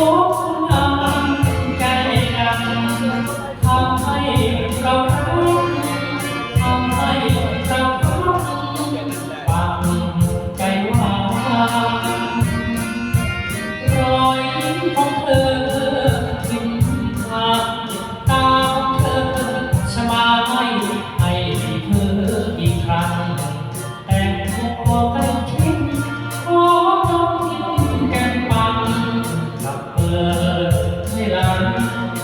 for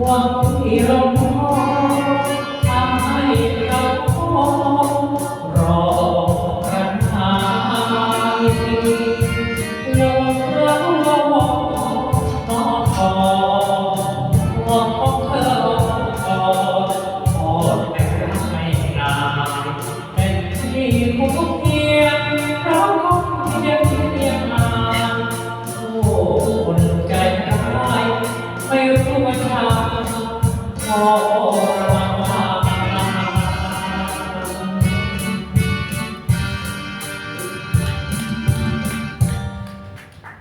หวังที่เราพอทำให้เราพอ 哦